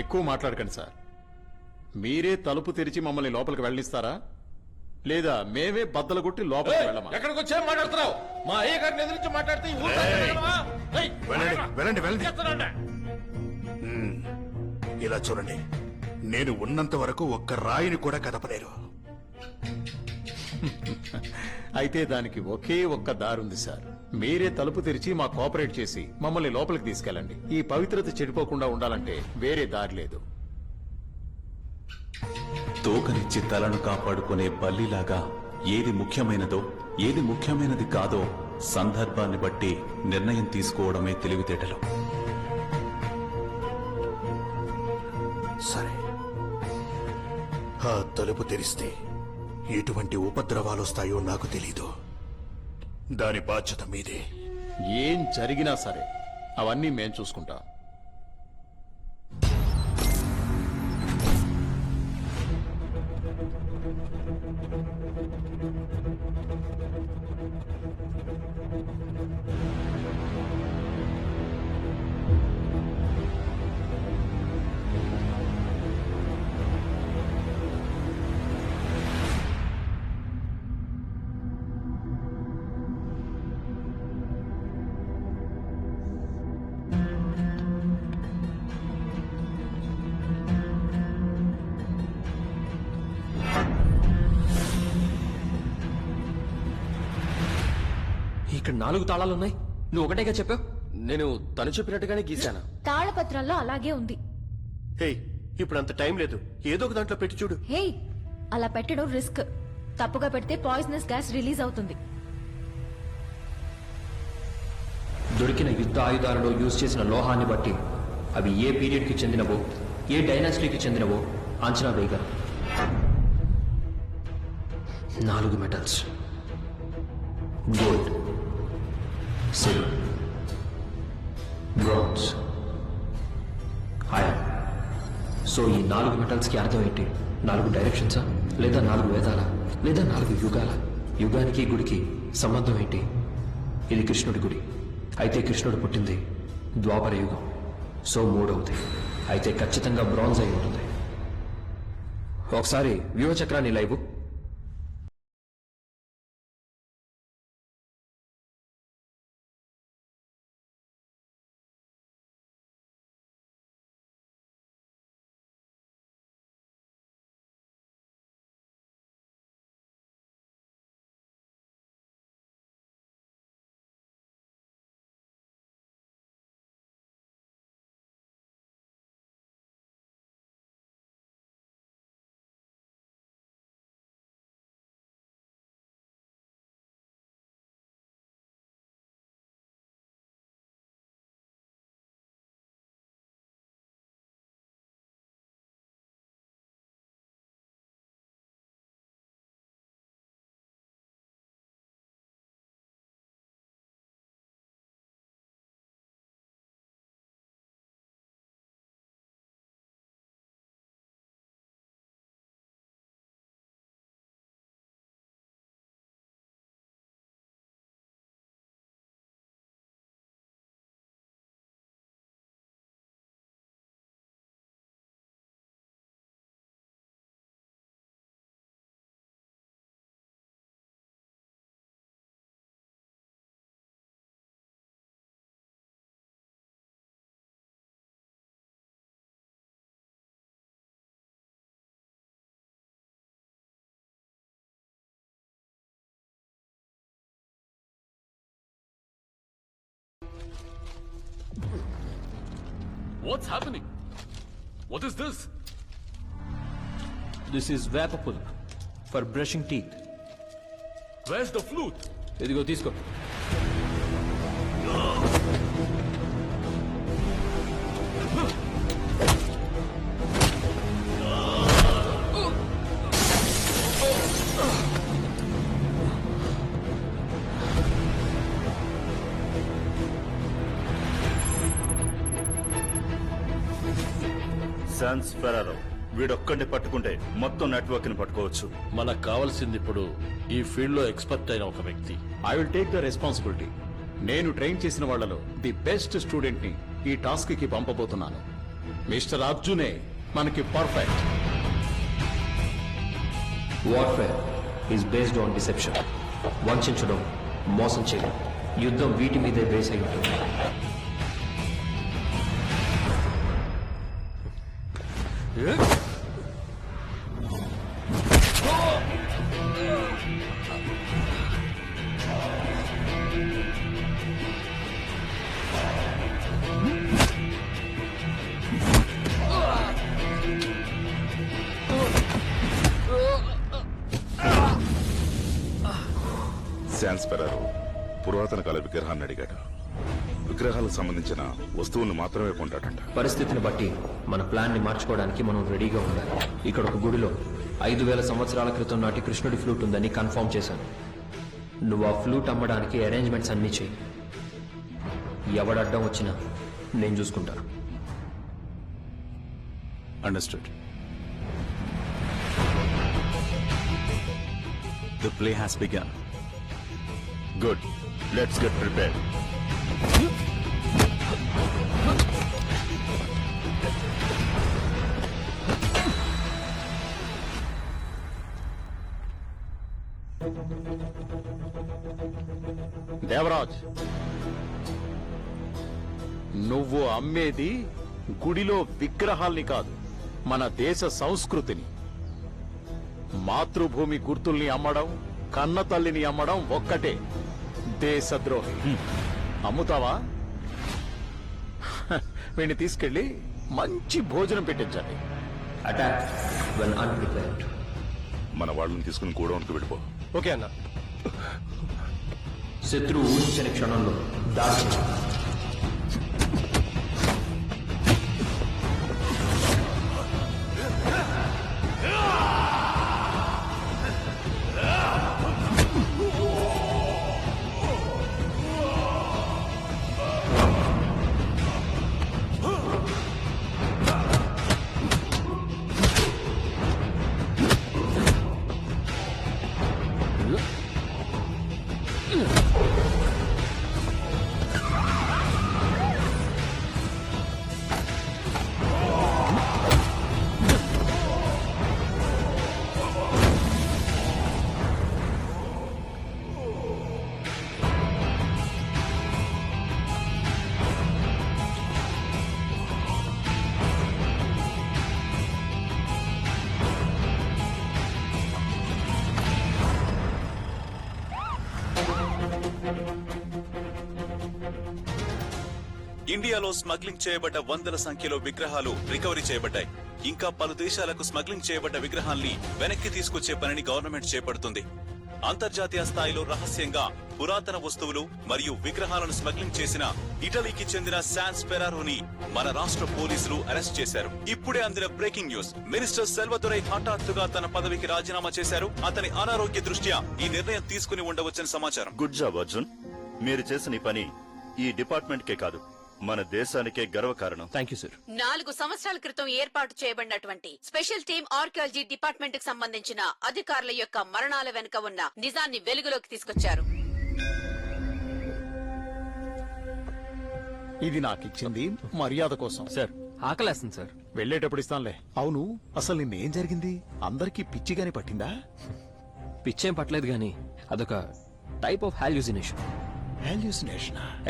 ఎక్కువ మాట్లాడకండి సార్ మీరే తలుపు తెరిచి మమ్మల్ని లోపలికి వెళ్ళనిస్తారా లేదా మేమే బద్దలు కొట్టి లోపలికి వెళ్ళమా ఎక్కడికి వచ్చా మాట్లాడుతున్నావు మా అయ్య గారిని ఎదిరించి మాట్లాడితే ఈ ఊరు ఏయ్. వెళ్ళడమా? ఏయ్, వెళ్ళండి మాట్లాడరా. వెళ్ళండి వెళ్ళండి చేస్తానండి. ఇలా చూడండి నేను ఉన్నంత వరకు ఒక్క రాయిని కూడా కదపలేరు అయితే దానికి ఒకే ఒక్క దారుంది సార్ మీరే తలుపు తెరిచి మా కోఆపరేట్ చేసి మమ్మల్ని లోపలికి తీసుకెళ్ళండి. ఈ పవిత్రత చెడిపోకుండా ఉండాలంటే వేరే దారి లేదు. తోకనిచ్చి తలను కాపాడుకునే బల్లిలాగా ఏది ముఖ్యమైనదో ఏది ముఖ్యమైనది కాదో సందర్భాన్ని బట్టి నిర్ణయం తీసుకోవడమే తెలివితేటలు. సరే. ఆ తలుపు తెరిస్తే ఎటువంటి ఉపద్రవాలు వస్తాయో నాకు తెలీదు. దాని బాధ్యత మీదే. ఏం జరిగినా సరే అవన్నీ మేం చూసుకుంటాం. ఇక్కడ నాలుగు తాళాలు ఉన్నాయి నువ్వు ఒకటేగా చెప్పావు? నేను తను చెప్పినట్టుగానే గీశాను. తాళపత్రాల్లో అలాగే ఉంది. హే ఇప్పుడు అంత టైం లేదు. ఏదో ఒక దాంట్లో పెట్టి చూడు. హే అలా పెట్టడం రిస్క్. తప్పుగా పెడితే పాయిజనస్ గ్యాస్ రిలీజ్ అవుతుంది. దొరికిన యుద్ధ ఆయుధాలలో యూజ్ చేసిన లోహాన్ని బట్టి అవి ఏ పీరియడ్కి చెందినవో ఏ డైనాసిటీకి చెందినవో అంచనా వేయగలం నాలుగు metals. Gold. Silver bronze iron so ఈ నాలుగు మెటల్స్కి అర్థం ఏంటి? నాలుగు డైరెక్షన్సా లేదా నాలుగు వేదాలా? లేదా నాలుగు యుగాల? యుగానికి గుడికి సంబంధం ఏంటి? ఇది కృష్ణుడి గుడి. అయితే కృష్ణుడు పుట్టింది ద్వాపర యుగం. సో మూడవది. అయితే ఖచ్చితంగా బ్రాంజ్ అయి ఉంటుంది. ఒకసారి వ్యూహ చక్రాన్ని live What's happening? What is this? This is Vapapul for brushing teeth. Where's the flute? Here you go, Tisco. No! Sans Ferraro. వీడొక్కడిని పట్టుకుంటే మొత్తం నెట్వర్క్ని పట్టుకోవచ్చు. మనకు కావాల్సింది ఇప్పుడు ఈ ఫీల్డ్లో ఎక్స్పర్ట్ అయిన ఒక వ్యక్తి. I will take the responsibility నేను ట్రైన్ చేసిన వాళ్ళలో ది బెస్ట్ స్టూడెంట్ని ఈ టాస్క్కి పంపబోతున్నాను. మిస్టర్ అర్జునే మనకి perfect warfare is based on deception వంచడం మోసం చేయడం యుద్ధం వీటి మీదే బేస్ అయి ఉంటుంది శాన్స్ పెరారు పురాతన కాల విగ్రహాన్ని అడిగాడు విగ్రహాలకు సంబంధించిన వస్తువులను మాత్రమే కొంటాడంట. పరిస్థితిని బట్టి మన ప్లాన్ని మార్చుకోవడానికి మనం రెడీగా ఉండాలి. ఇక్కడ ఒక గుడిలో ఐదు వేల సంవత్సరాల క్రితం నాటి కృష్ణుడి ఫ్లూట్ ఉందని కన్ఫర్మ్ చేశాను. నువ్వు ఆ ఫ్లూట్ అమ్మడానికి అరేంజ్మెంట్స్ అన్నీ చెయ్యి. ఎవడడ్డం వచ్చినా నేను చూసుకుంటాను. Understood the play has begun good let's get prepare Devraj నువ్వు అమ్మేది గుడిలో విగ్రహాల్ని కాదు మన దేశ సంస్కృతిని. మాతృభూమి గుర్తుల్ని అమ్మడం కన్న తల్లిని అమ్మడం ఒక్కటే దేశద్రోహి అమ్ముతావా? వీణ్ణి తీసుకెళ్ళి మంచి భోజనం పెట్టించండి. మన వాళ్ళని తీసుకుని గోడౌన్కి వెళ్ళిపో. ఓకే అన్న. శత్రువు ఊహించని క్షణంలో దాడి ఇండియాలో స్మగ్లింగ్ చేయబడ్డ వందల సంఖ్యలో విగ్రహాలు రికవరీ చేయబడ్డాయి. ఇంకా పలు దేశాలకు స్మగ్లింగ్ చేయబడ్డ విగ్రహాల్ని వెనక్కి తీసుకొచ్చే పనిని గవర్నమెంట్ చేపడుతుంది. అంతర్జాతీయ స్థాయిలో రహస్యంగా పురాతన వస్తువులు మరియు విగ్రహాలను స్మగ్లింగ్ చేసిన ఇటలీకి చెందిన శాన్స్ పెరారోని మన రాష్ట్ర పోలీసులు అరెస్ట్ చేశారు. ఇప్పుడే అందిన బ్రేకింగ్ న్యూస్. మినిస్టర్ సెల్వదురై హఠాత్తుగా తన పదవికి రాజీనామా చేశారు. అతని అనారోగ్య దృష్ట్యా ఈ నిర్ణయం తీసుకుని ఉండవచ్చని సమాచారం. గుడ్ జాబ్ అర్జున్ మీరు చేసిన పని ఈ డిపార్ట్మెంట్ కే కాదు. మన దేశానికే గర్వకారణం థ్యాంక్ యూ సార్ నాలుగు సంవత్సరాల క్రితం ఏర్పాటు చేయబడినటువంటి స్పెషల్ టీం ఆర్కియాలజీ డిపార్ట్మెంట్కు సంబంధించిన అధికారుల యొక్క మరణాల వెనుక ఉన్న నిజాన్ని వెలుగులోకి తీసుకొచ్చారు. ఇది నాకిచ్చింది మర్యాద కోసం. సార్ ఆకలేస్తుంది సార్ వెళ్ళేటప్పుడు ఇస్తానులే. అవును అసలు నిన్నేం జరిగింది? అందరికీ పిచ్చిగానే పట్టిందా? పిచ్చేం పట్టలేదు కానీ అదొక టైప్ ఆఫ్ హాల్యూసినేషన్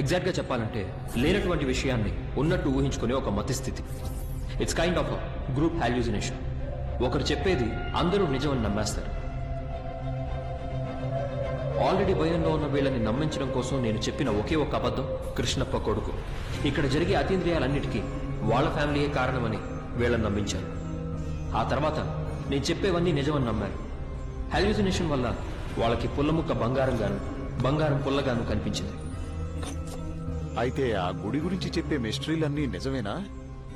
ఎగ్జాక్ట్గా చెప్పాలంటే లేనటువంటి విషయాన్ని ఉన్నట్టు ఊహించుకునే ఒక మతి స్థితి it's kind of group hallucination ఒకరు చెప్పేది అందరూ నిజమని నమ్మేస్తారు. ఆల్రెడీ భయంలో ఉన్న వీళ్ళని నమ్మించడం కోసం నేను చెప్పిన ఒకే ఒక అబద్ధం కృష్ణప్ప కొడుకు. ఇక్కడ జరిగే అతీంద్రియాలన్నిటికీ వాళ్ళ ఫ్యామిలీయే కారణమని వీళ్ళని నమ్మించాను ఆ తర్వాత నేను చెప్పేవన్నీ నిజమని నమ్మారు. హాల్యూజినేషన్ వల్ల వాళ్ళకి పుల్లముక్క బంగారం గాను బంగారం పుల్లగాను కనిపించింది. అయితే ఆ గుడి గురించి చెప్పే మిస్టరీలన్నీ నిజమేనా?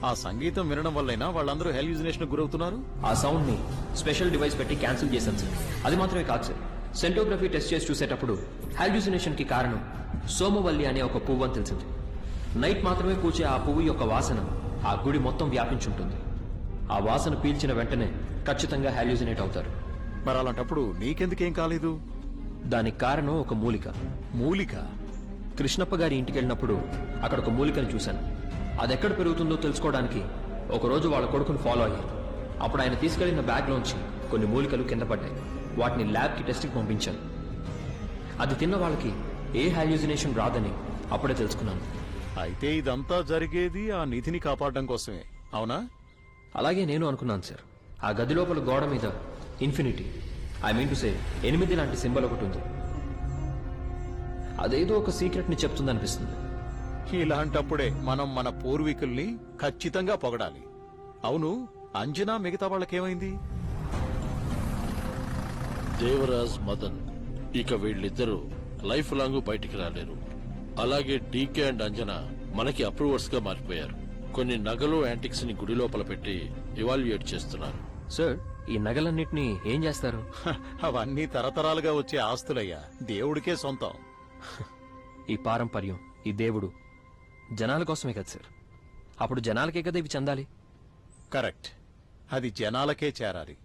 ఆ సంగీతం వినడం వల్లైనా వాళ్ళందరూ హాల్యూజినేషన్ గురవుతున్నారు? ఆ సౌండ్ని స్పెషల్ డివైస్ పెట్టి క్యాన్సిల్ చేశాను సార్. అది మాత్రమే కాదు సార్. సెంటోగ్రఫీ టెస్ట్ చేసి చూసేటప్పుడు హాల్యూసినేషన్కి కారణం సోమవల్లి అనే ఒక పువ్వు అని తెలిసింది. నైట్ మాత్రమే పూచే ఆ పువ్వు యొక్క వాసన ఆ గుడి మొత్తం వ్యాపించుంటుంది ఆ వాసన పీల్చిన వెంటనే ఖచ్చితంగా హాల్యూసినేట్ అవుతారు. మరి అలాంటప్పుడు నీకెందుకేం కాలేదు? దానికి కారణం ఒక మూలిక. మూలిక? కృష్ణప్ప గారి ఇంటికి వెళ్ళినప్పుడు అక్కడ ఒక మూలికను చూశాను. అది ఎక్కడ పెరుగుతుందో తెలుసుకోవడానికి ఒకరోజు వాళ్ళ కొడుకుని ఫాలో అయ్యారు అప్పుడు ఆయన తీసుకెళ్ళిన బ్యాగ్లోంచి కొన్ని మూలికలు కింద పడ్డాయి. వాటిని ల్యాబ్కి టెస్ట్కి పంపించాను. అది తిన్న వాళ్ళకి ఏ హాల్యూజినేషన్ రాదని అప్పుడే తెలుసుకున్నాను. అయితే ఇదంతా జరిగేది ఆ నిధిని కాపాడడం కోసమే అవునా? అలాగే నేను అనుకున్నాను సార్. ఆ గది లోపల గోడ మీద infinity. I mean to say ఎనిమిది లాంటి సింబల్ ఒకటి ఉంది. అదేదో ఒక సీక్రెట్ని చెప్తుందనిపిస్తుంది. ఇలాంటప్పుడే మనం మన పూర్వీకుల్ని ఖచ్చితంగా పొగడాలి. అవును అంజనా మిగతా వాళ్ళకేమైంది? దేవరాజ్ మదన్ ఇక వీళ్ళిద్దరూ లైఫ్ లాంగ్ బయటికి రాలేరు. అలాగే డీకే అండ్ అంజన మనకి అప్రూవర్స్గా మారిపోయారు. కొన్ని నగలు యాంటిక్స్ని గుడి లోపల పెట్టి ఇవాల్యుయేట్ చేస్తున్నారు. సార్ ఈ నగలన్నిటినీ ఏం చేస్తారు? అవన్నీ తరతరాలుగా వచ్చే ఆస్తులయ్యా. దేవుడికే సొంతం. ఈ పారంపర్యం ఈ దేవుడు జనాల కోసమే కదా సార్. అప్పుడు జనాలకే కదా ఇవి చెందాలి? కరెక్ట్. అది జనాలకే చేరాలి.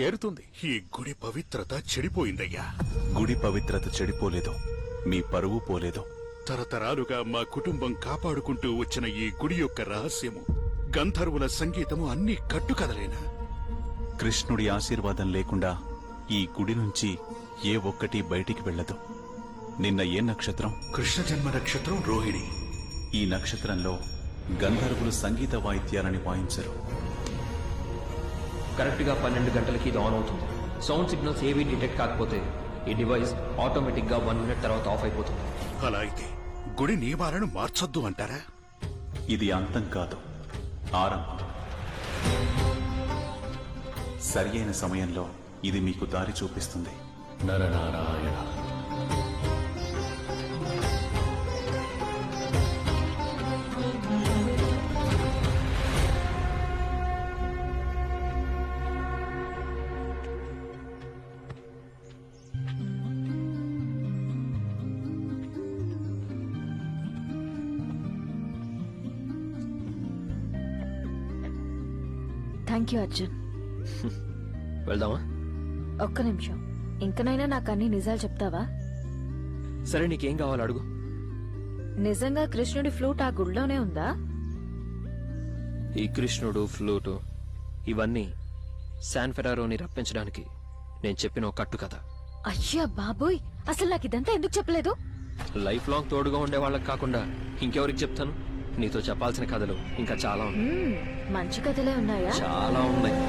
చేరుతుంది. ఈ గుడి పవిత్రత చెడిపోయిందయ్యా. గుడి పవిత్రత చెడిపోలేదు. మీ పరువు పోలేదు. తరతరాలుగా మా కుటుంబం కాపాడుకుంటూ వచ్చిన ఈ గుడి యొక్క రహస్యము గంధర్వుల సంగీతము అన్ని కట్టుకదలేనా కృష్ణుడి ఆశీర్వాదం లేకుండా ఈ గుడి నుంచి ఏ ఒక్కటి బయటికి వెళ్ళదు. నిన్న ఏ నక్షత్రం? కృష్ణ జన్మ నక్షత్రం రోహిణి. ఈ నక్షత్రంలో గంధర్వులు సంగీత వాయిద్యాలని వాయించరు. కరెక్ట్గా పన్నెండు గంటలకి ఇది ఆన్ అవుతుంది. సౌండ్ సిగ్నల్స్ ఏవి డిటెక్ట్ కాకపోతే ఈ డివైస్ ఆటోమేటిక్గా వన్ మినిట్ తర్వాత ఆఫ్ అయిపోతుంది. అలా అయితే గుడి నియమాలను మార్చొద్దు అంటారా? ఇది అంతం కాదు ఆరంభం. సరి అయిన సమయంలో ఇది మీకు దారి చూపిస్తుంది. నరనారాయణ. థ్యాంక్ యూ అర్జున్ వెళ్దామా? ఒక్క నిమిషం. ఇంకనైనా నాకు అన్ని నిజాలు చెప్తావా? సరే నీకేం కావాలి అడుగు. నిజంగా కృష్ణుడి ఫ్లూట్ ఆ గుడిలోనే ఉందా? ఈ కృష్ణుడు ఫ్లూటు ఇవన్నీ శాన్ ఫెరారోని రప్పించడానికి నేను చెప్పిన ఒక కట్టు కథ అయ్యా బాబోయ్! అసలు నాకు ఇదంతా ఎందుకు చెప్పలేదు? లైఫ్ లాంగ్ తోడుగా ఉండే వాళ్ళకి కాకుండా ఇంకెవరికి చెప్తాను? నీతో చెప్పాల్సిన కథలు ఇంకా చాలా ఉన్నాయి. మ్మ్, మంచి కథలే ఉన్నాయా? చాలా ఉన్నాయి.